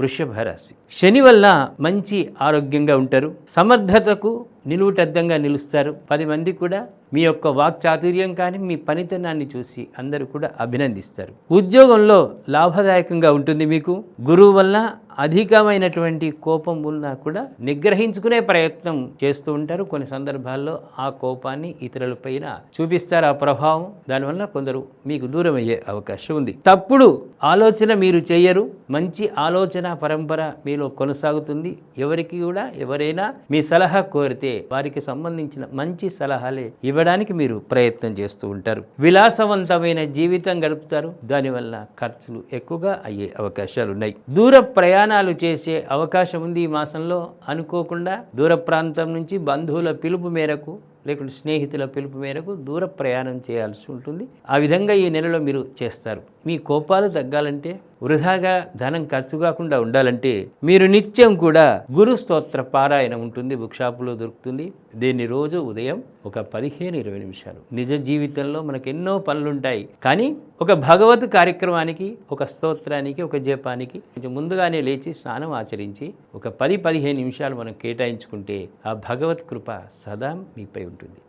వృషభ రాశి శని వల్ల మంచి ఆరోగ్యంగా ఉంటారు. సమర్థతకు నిలువుటద్దంగా నిలుస్తారు. పది మంది కూడా మీ యొక్క వాక్చాతుర్యం కానీ మీ పనితనాన్ని చూసి అందరూ కూడా అభినందిస్తారు. ఉద్యోగంలో లాభదాయకంగా ఉంటుంది మీకు. గురువు వల్ల అధికమైనటువంటి కోపం ఉన్నా కూడా నిగ్రహించుకునే ప్రయత్నం చేస్తూ ఉంటారు. కొన్ని సందర్భాల్లో ఆ కోపాన్ని ఇతరులపైన చూపిస్తారు. ఆ ప్రభావం దానివల్ల కొందరు మీకు దూరం అయ్యే అవకాశం ఉంది. తప్పుడు ఆలోచన మీరు చేయరు. మంచి ఆలోచన పరంపర మీలో కొనసాగుతుంది. ఎవరికి కూడా ఎవరైనా మీ సలహా కోరితే వారికి సంబంధించిన మంచి సలహాలే ఇవ్వడానికి మీరు ప్రయత్నం చేస్తూ ఉంటారు. విలాసవంతమైన జీవితం గడుపుతారు. దానివల్ల ఖర్చులు ఎక్కువగా అయ్యే అవకాశాలు ఉన్నాయి దూర ప్రయాణాలు చేసే అవకాశం ఉంది ఈ మాసంలో. అనుకోకుండా దూర ప్రాంతం నుంచి బంధువుల పిలుపు మేరకు లేకుంటే స్నేహితుల పిలుపు మేరకు దూర ప్రయాణం చేయాల్సి ఉంటుంది. ఆ విధంగా ఈ నెలలో మీరు చేస్తారు. మీ కోపాలు తగ్గాలంటే వృధాగా ధనం ఖర్చు కాకుండా ఉండాలంటే మీరు నిత్యం కూడా గురు స్తోత్ర పారాయణ ఉంటుంది బుక్ షాపులో దొరుకుతుంది. దీన్ని రోజు ఉదయం ఒక పదిహేను ఇరవై నిమిషాలు. నిజ జీవితంలో మనకు ఎన్నో పనులుంటాయి. కానీ ఒక భగవత్ కార్యక్రమానికి ఒక స్తోత్రానికి ఒక జపానికి కొంచెం ముందుగానే లేచి స్నానం ఆచరించి ఒక పది పదిహేను నిమిషాలు మనం కేటాయించుకుంటే ఆ భగవత్ కృప సదా మీపై ఉంటుంది.